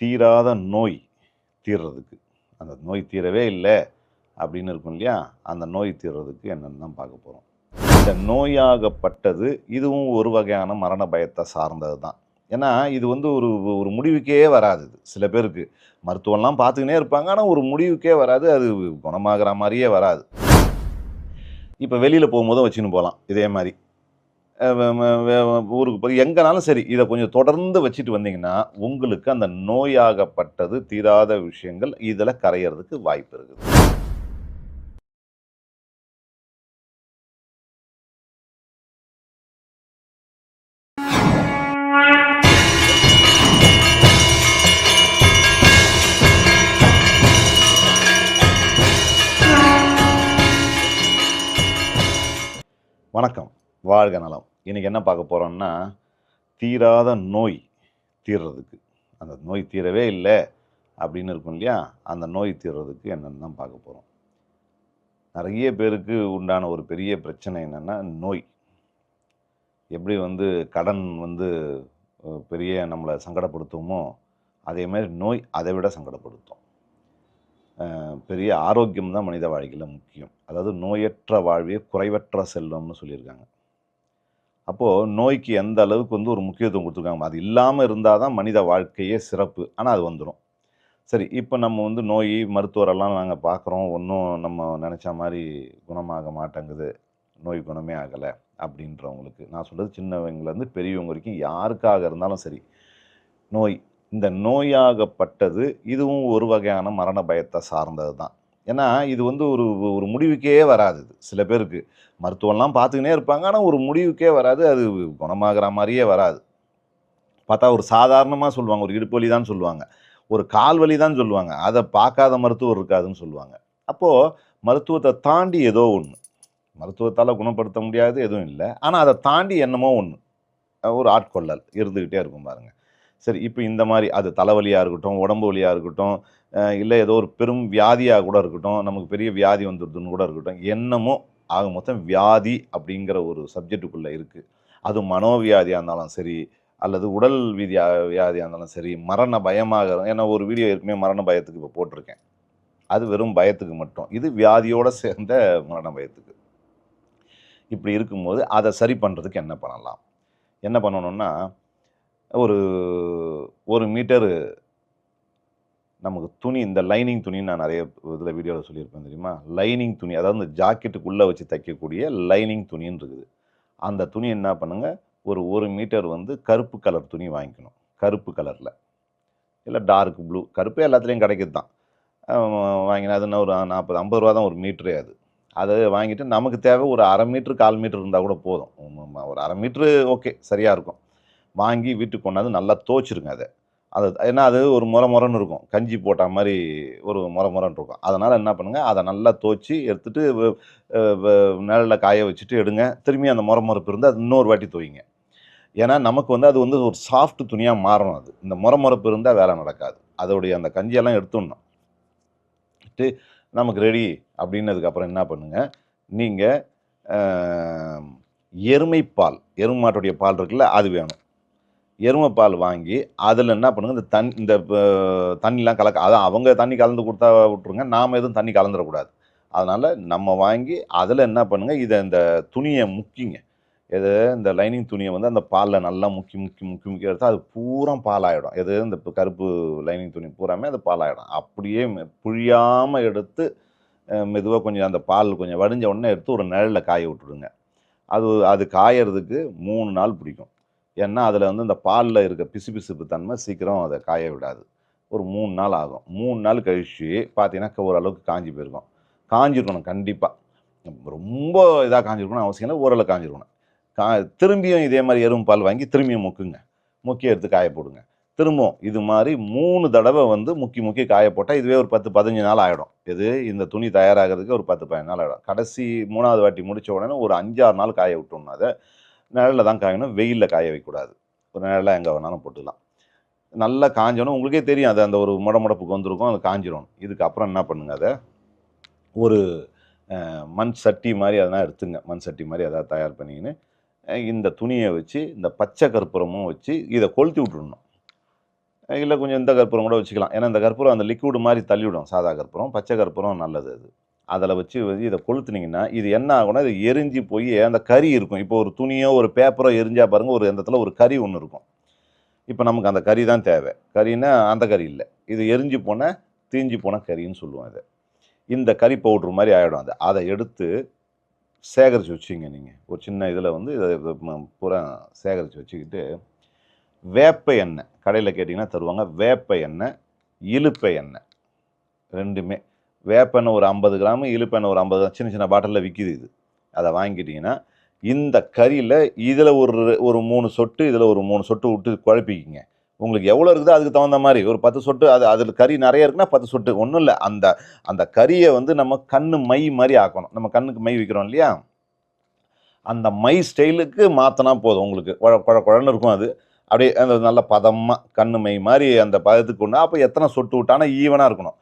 தீராத நோய் தீர்றதுக்கு. அந்த நோய் தீரவே இல்லை அப்படின்னு இருக்கும் இல்லையா? அந்த நோய் தீர்றதுக்கு என்னென்னு தான் பார்க்க போகிறோம் இந்த நோயாகப்பட்டது இதுவும் ஒரு வகையான மரண பயத்தை சார்ந்தது தான். ஏன்னா இது வந்து ஒரு ஒரு முடிவுக்கே வராது சில பேருக்கு மருத்துவம்லாம் பார்த்துக்கினே இருப்பாங்க. ஆனால் ஒரு முடிவுக்கே வராது. அது குணமாகிற மாதிரியே வராது. இப்போ வெளியில் போகும்போதும் வச்சுன்னு போகலாம் இதே மாதிரி. ஊருக்கு போய் எங்கனாலும் சரி இதை கொஞ்சம் தொடர்ந்து வச்சுட்டு வந்தீங்கன்னா உங்களுக்கு அந்த நோயாகப்பட்டது தீராத விஷயங்கள் இதில் கரையிறதுக்கு வாய்ப்பு இருக்குது. வாழ்க நலம். இன்றைக்கி என்ன பார்க்க போகிறோம்னா தீராத நோய் தீர்றதுக்கு. அந்த நோய் தீரவே இல்லை அப்படின்னு இருக்கும் இல்லையா? அந்த நோய் தீர்றதுக்கு என்னென்னு தான் பார்க்க போகிறோம் நிறைய பேருக்கு உண்டான ஒரு பெரிய பிரச்சனை என்னென்னா நோய். எப்படி வந்து கடன் வந்து பெரிய நம்மளை சங்கடப்படுத்துமோ அதே மாதிரி நோய் அதை விட சங்கடப்படுத்தும். பெரிய ஆரோக்கியம் தான் மனித வாழ்க்கையில் முக்கியம். அதாவது நோயற்ற வாழ்வே குறைவற்ற செல்வம்னு சொல்லியிருக்காங்க. அப்போது நோய்க்கு எந்த அளவுக்கு வந்து ஒரு முக்கியத்துவம் கொடுத்துருக்காங்க? அது இல்லாமல் இருந்தால் தான் மனித வாழ்க்கையே சிறப்பு. ஆனால் அது வந்துடும் சரி இப்போ நம்ம வந்து நோய் மருத்துவரெல்லாம் நாங்கள் பார்க்குறோம் ஒன்றும் நம்ம நினச்ச மாதிரி குணமாக மாட்டேங்குது. நோய் குணமே ஆகலை அப்படின்றவங்களுக்கு. நான் சொல்கிறது சின்னவங்கலேருந்து பெரியவங்க வரைக்கும் யாருக்காக இருந்தாலும் சரி நோய். இந்த நோயாகப்பட்டது இதுவும் ஒரு வகையான மரண பயத்தை சார்ந்தது தான் ஏன்னா இது வந்து ஒரு ஒரு முடிவுக்கே வராது இது சில பேருக்கு. மருத்துவம்லாம் பார்த்துக்கினே இருப்பாங்க. ஆனால் ஒரு முடிவுக்கே வராது. அது குணமாகிற மாதிரியே வராது. பார்த்தா ஒரு சாதாரணமாக சொல்லுவாங்க. ஒரு இடுப்பு வலி தான் சொல்லுவாங்க. ஒரு கால் வலி தான் சொல்லுவாங்க. அதை பார்க்காத மருத்துவர் இருக்காதுன்னு சொல்லுவாங்க. அப்போது மருத்துவத்தை தாண்டி ஏதோ ஒன்று மருத்துவத்தால் குணப்படுத்த முடியாது எதுவும் இல்லை. ஆனால் அதை தாண்டி என்னமோ ஒன்று ஒரு ஆட்கொள்ளல் இருந்துக்கிட்டே இருக்கும் பாருங்கள் சரி இப்போ இந்த மாதிரி அது தலைவலியாக இருக்கட்டும் உடம்பு வலியாக இருக்கட்டும் இல்லை ஏதோ ஒரு பெரும் வியாதியாக கூட இருக்கட்டும் நமக்கு பெரிய வியாதி வந்துடுதுன்னு கூட இருக்கட்டும் என்னமோ ஆக மொத்தம் வியாதி அப்படிங்கிற ஒரு சப்ஜெக்டுக்குள்ளே இருக்குது அது மனோவியாதியாக இருந்தாலும் சரி அல்லது உடல் விதியா வியாதியாக இருந்தாலும் சரி மரண பயமாக ஏன்னா ஒரு வீடியோ ஏற்கனவே மரண பயத்துக்கு இப்போ போட்டிருக்கேன். அது வெறும் பயத்துக்கு மட்டும். இது வியாதியோடு சேர்ந்த மரண பயத்துக்கு. இப்படி இருக்கும்போது அதை சரி பண்ணுறதுக்கு என்ன பண்ணலாம்? என்ன பண்ணணுன்னா ஒரு ஒரு மீட்டரு நமக்கு துணி இந்த லைனிங் துணின்னு நான் நிறைய இதில் வீடியோவில் சொல்லியிருப்பேன் தெரியுமா? லைனிங் துணி அதாவது இந்த ஜாக்கெட்டுக்குள்ளே வச்சு தைக்கக்கூடிய லைனிங் துணின்னு இருக்குது. அந்த துணி என்ன பண்ணுங்கள் ஒரு ஒரு மீட்டர் வந்து கருப்பு கலர் துணி வாங்கிக்கணும். கருப்பு கலரில் இல்லை டார்க் ப்ளூ கருப்பே எல்லாத்துலேயும் கிடைக்கிது தான் வாங்கினா அது என்ன ஒரு நாற்பது ஐம்பது ரூபா தான் ஒரு மீட்டரே அது. அதை வாங்கிட்டு நமக்கு தேவை ஒரு அரை மீட்ரு கால் மீட்டர் இருந்தால் கூட போதும். ஒரு அரை மீட்ரு ஓகே சரியாக இருக்கும். வாங்கி வீட்டுக்கு கொண்டாந்து நல்லா தோச்சிருங்க அதை. அது ஏன்னா அது ஒரு முறை முறைன்னு இருக்கும். கஞ்சி போட்ட மாதிரி ஒரு முறை முறைன்னு இருக்கும். அதனால் என்ன பண்ணுங்கள் அதை நல்லா தோச்சி எடுத்துகிட்டு வ- காய வச்சுட்டு எடுங்க. திரும்பி அந்த முறை முறைப்பு இருந்து அது இன்னொரு வாட்டி துவைங்க. ஏன்னா நமக்கு வந்து அது வந்து ஒரு சாஃப்ட் துணியாக மாறணும் அது. இந்த முறை முறைப்பு இருந்தால் வேலை நடக்காது. அதோடைய அந்த கஞ்சியெல்லாம் எடுத்துடணும். விட்டு நமக்கு ரெடி அப்படின்னதுக்கப்புறம் என்ன பண்ணுங்க நீங்கள் எருமைப்பால் எருமை மாட்டுடைய பால் இருக்குல்ல அது வேணும். எருமை பால் வாங்கி அதில் என்ன பண்ணுங்க இந்த தண் இந்த தண்ணிலாம் கலக்க அதான் அவங்க தண்ணி கலந்து கொடுத்தா விட்ருங்க நாம் எதுவும் தண்ணி கலந்துடக்கூடாது. அதனால் நம்ம வாங்கி அதில் என்ன பண்ணுங்க இதை இந்த துணியை முக்கிங்க. எது இந்த லைனிங் துணியை வந்து அந்த பாலில் நல்லா முக்கி முக்கி முக்கி முக்கி எடுத்தால் அது பூரா பாலாயிடும். எது இந்த கருப்பு லைனிங் துணி பூராமே அது பாலாயிடும். அப்படியே புழியாமல் எடுத்து மெதுவாக கொஞ்சம் அந்த பால் கொஞ்சம் வடிஞ்ச உடனே எடுத்து ஒரு நிழலில் காய விட்டுடுங்க. அது அது காயறதுக்கு மூணு நாள் பிடிக்கும். ஏன்னா அதில் வந்து இந்த பாலில் இருக்க பிசுபிசுப்பு தன்மை சீக்கிரம் அதை காய விடாது. ஒரு மூணு நாள் ஆகும். மூணு நாள் கழிச்சு பார்த்தீங்கன்னா ஓரளவுக்கு காஞ்சி போயிருக்கும். காஞ்சிருக்கணும் கண்டிப்பாக ரொம்ப இதாக காஞ்சிருக்கணும் அவசியம் இல்லை. ஓரளவு காஞ்சிருக்கணும். கா திரும்பியும் இதே மாதிரி எறும்பு பால் வாங்கி திரும்பியும் முக்குங்க. முக்கிய எடுத்து காய போடுங்க. திரும்பவும் இது மாதிரி மூணு தடவை வந்து முக்கி முக்கி காய போட்டால் இதுவே ஒரு பத்து பதினஞ்சு நாள் ஆகிடும் இது இந்த துணி தயாராகிறதுக்கு ஒரு பத்து பதினஞ்சு நாள் ஆகிடும் கடைசி மூணாவது வாட்டி முடித்த உடனே ஒரு அஞ்சாறு நாள் காய விட்டோம்னா அதை நிழலில் தான் காயணும் வெயிலில் காய வைக்கக்கூடாது. ஒரு நிழலில் எங்கே வேணாலும் போட்டுக்கலாம். நல்லா காஞ்சோன்னு உங்களுக்கே தெரியும் அது அந்த ஒரு முடமுடப்புக்கு வந்திருக்கும் அது காஞ்சிரும். இதுக்கப்புறம் என்ன பண்ணுங்க அதை ஒரு மண் சட்டி மாதிரி அதெல்லாம் எடுத்துங்க. மண் சட்டி மாதிரி எதாவது தயார் பண்ணிக்கின்னு இந்த துணியை வச்சு இந்த பச்சை கற்பூரமும் வச்சு இதை கொளுத்தி விட்டுடணும் இல்லை கொஞ்சம் இந்த கற்பூரம் கூட வச்சுக்கலாம். ஏன்னா இந்த கற்பூரம் அந்த லிக்விடு மாதிரி தள்ளிவிடும். சாதா கற்பூரம் பச்சை கற்பூரம் நல்லது அது. அதில் வச்சு வந்து இதை கொளுத்துனீங்கன்னா இது என்ன ஆகும்னா இது எரிஞ்சு போய் அந்த கறி இருக்கும். இப்போ ஒரு துணியோ ஒரு பேப்பரோ எரிஞ்சால் பாருங்கள் ஒரு இடத்துல ஒரு கறி ஒன்று இருக்கும். இப்போ நமக்கு அந்த கறி தான் தேவை. கறின்னா அந்த கறி இல்லை. இது எரிஞ்சு போன தீஞ்சு போன கறின்னு சொல்லுவோம் இதை. இந்த கறி பவுட்ரு மாதிரி ஆகிடும் அது. அதை எடுத்து சேகரித்து வச்சுங்க நீங்கள் ஒரு சின்ன இதில் வந்து இதை பூரா சேகரித்து வச்சுக்கிட்டு வேப்ப எண்ணெய். கடையில் கேட்டிங்கன்னா தருவாங்க வேப்ப எண்ணெய் இலுப்பை எண்ணெய். ரெண்டுமே வேப்பெண்ணெய் ஒரு ஐம்பது கிராம் இலுப்பெண்ணெய் ஒரு ஐம்பது சின்ன சின்ன பாட்டிலில் விற்கிது இது. அதை வாங்கிட்டீங்கன்னா இந்த கறியில் இதில் ஒரு ஒரு மூணு சொட்டு இதில் ஒரு மூணு சொட்டு விட்டு குழப்பிக்கிங்க. உங்களுக்கு எவ்வளோ இருக்குதோ அதுக்கு தகுந்த மாதிரி. ஒரு பத்து சொட்டு அது அதில் கறி நிறைய இருக்குன்னா பத்து சொட்டு. ஒன்றும் இல்லை. அந்த அந்த கறியை வந்து நம்ம கண்ணு மை மாதிரி ஆக்கணும். நம்ம கண்ணுக்கு மை வைக்கிறோம் இல்லையா? அந்த மை ஸ்டைலுக்கு மாற்றினா போதும் உங்களுக்கு. குழ குழ குழன்னு இருக்கும் அது. அப்படியே அந்த நல்ல பதமாக கண்ணு மை மாதிரி அந்த பதத்துக்கு ஒன்று அப்போ எத்தனை சொட்டு விட்டானா ஈவனாக இருக்கணும்.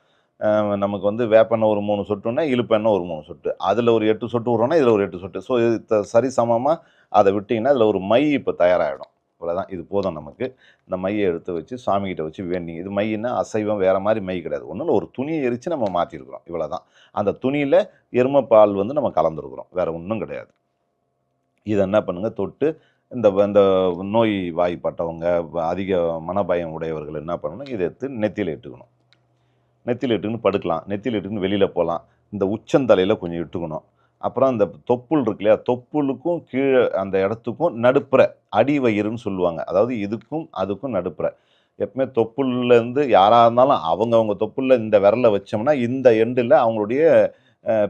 நமக்கு வந்து வேப்பெண்ணெய் ஒரு மூணு சொட்டுன்னா இழுப்பெண்ணெய் ஒரு மூணு சொட்டு. அதில் ஒரு எட்டு சொட்டு விட்றோன்னா இதில் ஒரு எட்டு சொட்டு. ஸோ இது சரி சமமாக அதை விட்டிங்கன்னா அதில் ஒரு மை இப்போ தயாராகிடும் இவ்வளோதான் இது போதும் நமக்கு. இந்த மையை எடுத்து வச்சு சாமிகிட்ட வச்சு வேண்டி இது மையினா அசைவம் வேறு மாதிரி மை கிடையாது. ஒன்றும் ஒரு துணியை எரித்து நம்ம மாற்றிருக்கிறோம் இவ்வளோ தான் அந்த துணியில் எருமைப்பால் வந்து நம்ம கலந்துருக்குறோம். வேறு ஒன்றும் கிடையாது. இதை என்ன பண்ணுங்கள் தொட்டு இந்த இந்த நோய் வாய்ப்பட்டவங்க அதிக மனபயம் உடையவர்கள் என்ன பண்ணணும்? இதை எடுத்து நெத்தியில் இட்டுக்கணும். நெத்தியில் இட்டுக்குன்னு படுக்கலாம் நெத்தியில் இட்டுக்குன்னு வெளியில் போகலாம் இந்த உச்சந்தலையில் கொஞ்சம் இட்டுக்கணும். அப்புறம் அந்த தொப்புள் இருக்கு இல்லையா தொப்புளுக்கும் கீழே அந்த இடத்துக்கும் நடுப்புற அடி வயிறுன்னு சொல்லுவாங்க. அதாவது இதுக்கும் அதுக்கும் நடுப்புற. எப்பவுமே தொப்புள்லேருந்து யாராக இருந்தாலும் அவங்க அவங்க தொப்புளில் இந்த விரலை வச்சோம்னா இந்த எண்டில் அவங்களுடைய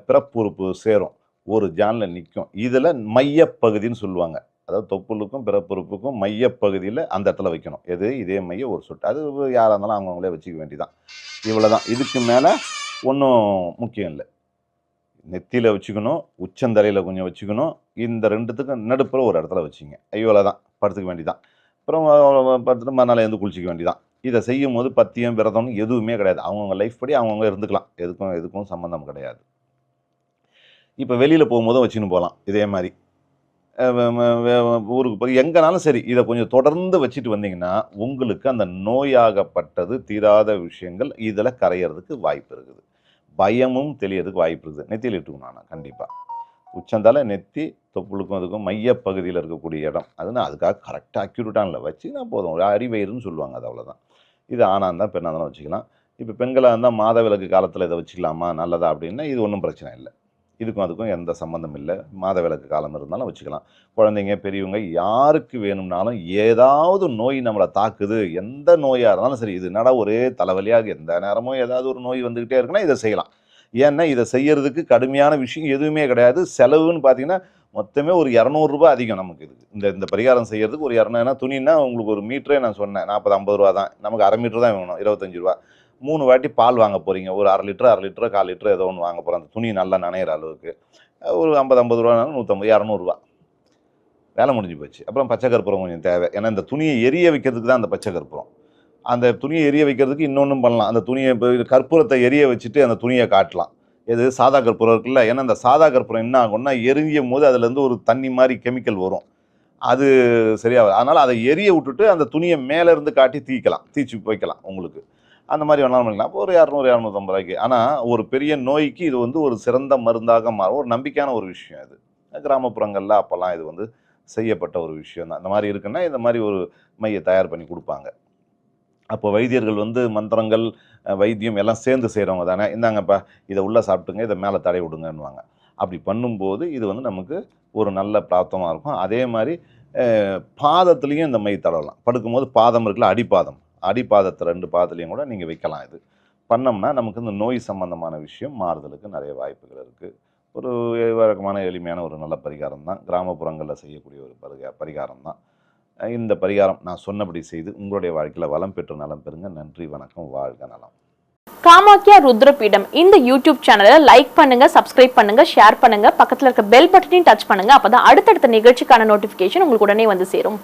பிறப்புறுப்பு சேரும். ஒரு ஜானில் நிற்கும் இதில் மையப்பகுதின்னு சொல்லுவாங்க. அதாவது தொப்புளுக்கும் பிறப்புறுப்புக்கும் மையப்பகுதியில் அந்த இடத்துல வைக்கணும். எது? இதே மைய ஒரு சொட்டு. அது யாராக இருந்தாலும் அவங்கவுங்களே வச்சுக்க வேண்டியதான் இவ்வளோ தான் இதுக்கு மேலே ஒன்றும் முக்கியம் இல்லை. நெத்தியில் வச்சுக்கணும் உச்சந்தலையில் கொஞ்சம் வச்சுக்கணும். இந்த ரெண்டுத்துக்கும் நடுப்புற ஒரு இடத்துல வச்சுங்க. இவ்வளோ தான் படுத்துக்க வேண்டியதான் அப்புறம் படுத்துட்டு மறுநாள் எழுந்து குளிச்சிக்க வேண்டியதான் இதை செய்யும் போது பத்தியம் விரதம்னு எதுவுமே கிடையாது. அவங்கவுங்க லைஃப் படி அவங்கவுங்க இருந்துக்கலாம். எதுக்கும் எதுக்கும் சம்மந்தம் கிடையாது. இப்போ வெளியில் போகும்போதும் வச்சுன்னு போகலாம். இதே மாதிரி. ஊருக்கு போய் எங்கனாலும் சரி இதை கொஞ்சம் தொடர்ந்து வச்சுட்டு வந்தீங்கன்னா உங்களுக்கு அந்த நோயாகப்பட்டது தீராத விஷயங்கள் இதில் கரையிறதுக்கு வாய்ப்பு இருக்குது. பயமும் தெளியறதுக்கு வாய்ப்பு இருக்குது. நெத்தியில் இட்டுக்கணும் நான் கண்டிப்பாக உச்சந்தால நெத்தி தொப்புளுக்கும் அதுக்கும் மையப்பகுதியில் இருக்கக்கூடிய இடம். அதுனா அதுக்காக கரெக்டாக அக்யூரேட்டானில் வச்சு வச்சுன்னா போதும். ஒரு அடிவயிறுன்னு சொல்லுவாங்க அது அவ்வளோதான் இது ஆணாக இருந்தால் பெண்ணாக இருந்தாலும் வச்சுக்கலாம். இப்போ பெண்களாக இருந்தால் மாதவிலக்கு காலத்தில் இதை வச்சுக்கலாமா? நல்லதா? அப்படின்னா இது ஒன்றும் பிரச்சனை இல்லை. இதுக்கும் அதுக்கும் எந்த சம்மந்தம் இல்லை. மாதவிலக்கு காலம் இருந்தாலும் வச்சுக்கலாம். குழந்தைங்க பெரியவங்க யாருக்கு வேணும்னாலும் ஏதாவது நோய் நம்மளை தாக்குது. எந்த நோயாக இருந்தாலும் சரி இது என்னடா ஒரே தலைவலியாக எந்த நேரமும் ஏதாவது ஒரு நோய் வந்துக்கிட்டே இருக்குன்னா இதை செய்யலாம். ஏன்னா இதை செய்யறதுக்கு கடுமையான விஷயம் எதுவுமே கிடையாது. செலவுன்னு பார்த்தீங்கன்னா மொத்தமே ஒரு இரநூறுபா அதிகம் நமக்கு இதுக்கு இந்த இந்த பரிகாரம் செய்யறதுக்கு ஒரு இரநூறு ஏன்னா துணின்னா உங்களுக்கு ஒரு மீட்டரே நான் சொன்னேன் நாற்பது ஐம்பது ரூபா தான். நமக்கு அரை மீட்டர் தான் வேணும் இருபத்தஞ்சு ரூபா. மூணு வாட்டி பால் வாங்க போகிறீங்க ஒரு அரை லிட்டர் அரை லிட்டர் கால் லிட்டர் ஏதோ ஒன்று வாங்க போகிறோம் அந்த துணி நல்லா நனையிற அளவுக்கு. ஒரு ஐம்பது ஐம்பது ரூபானாலும் நூற்றம்பது இரநூறுவா வேலை முடிஞ்சு போச்சு. அப்புறம் பச்சை கற்பூரம் கொஞ்சம் தேவை. ஏன்னா இந்த துணியை எரிய வைக்கிறதுக்கு தான் அந்த பச்சை கற்பூரம். அந்த துணியை எரிய வைக்கிறதுக்கு இன்னொன்றும் பண்ணலாம். அந்த துணியை இப்போ கற்பூரத்தை எரிய வச்சுட்டு அந்த துணியை காட்டலாம். எது? சாதா கற்பூரம் இருக்குல்ல? ஏன்னா அந்த சாதா கற்பூரம் என்ன ஆகும்னா எரியும் போது அதுலேருந்து ஒரு தண்ணி மாதிரி கெமிக்கல் வரும். அது சரியாக அதனால் அதை எரிய விட்டுட்டு அந்த துணியை மேலேருந்து காட்டி தீக்கலாம். தீச்சு வைக்கலாம் உங்களுக்கு. அந்த மாதிரி வேணாலும் பண்ணிக்கலாம். அப்போ ஒரு இரநூறு இரநூத்தம்பது ரூபாய்க்கு. ஆனால் ஒரு பெரிய நோய்க்கு இது வந்து ஒரு சிறந்த மருந்தாக மாறும். ஒரு நம்பிக்கையான ஒரு விஷயம் இது கிராமப்புறங்களில் அப்போல்லாம் இது வந்து செய்யப்பட்ட ஒரு விஷயம் தான். இந்த மாதிரி இருக்குன்னா இந்த மாதிரி ஒரு மையை தயார் பண்ணி கொடுப்பாங்க. அப்போ வைத்தியர்கள் வந்து மந்திரங்கள் வைத்தியம் எல்லாம் சேர்ந்து செய்கிறவங்க தானே. இந்தாங்கப்பா இதை உள்ளே சாப்பிட்டுங்க இதை மேலே தடை விடுங்கன்னுவாங்க. அப்படி பண்ணும்போது இது வந்து நமக்கு ஒரு நல்ல பிராப்தமாக இருக்கும். அதே மாதிரி பாதத்துலேயும் இந்த மை தடவலாம். படுக்கும்போது பாதம் இருக்குல்ல அடிப்பாதம். அடிப்பாதத்தை ரெண்டு பாதத்துலேயும் கூட நீங்கள் வைக்கலாம் இது. பண்ணோம்னா நமக்கு இந்த நோய் சம்பந்தமான விஷயம் மாறுதலுக்கு நிறைய வாய்ப்புகள் இருக்குது ஒரு வழக்கமான எளிமையான ஒரு நல்ல பரிகாரம் தான். கிராமப்புறங்களில் செய்யக்கூடிய ஒரு பரிகா பரிகாரம் தான். இந்த பரிகாரம் நான் சொன்னபடி செய்து உங்களுடைய வாழ்க்கையில் வளம் பெற்று நலம் பெறுங்க. நன்றி வணக்கம் வாழ்க நலம். காமாக்கியா ருத்ரபீடம் இந்த யூடியூப் சேனலை லைக் பண்ணுங்க சப்ஸ்கிரைப் பண்ணுங்க ஷேர் பண்ணுங்க. பக்கத்தில் இருக்க பெல் பட்டனையும் டச் பண்ணுங்க. அப்பதான் அடுத்தடுத்த நிகழ்ச்சிக்கான நோட்டிபிகேஷன் உங்களுக்கு உடனே வந்து சேரும்.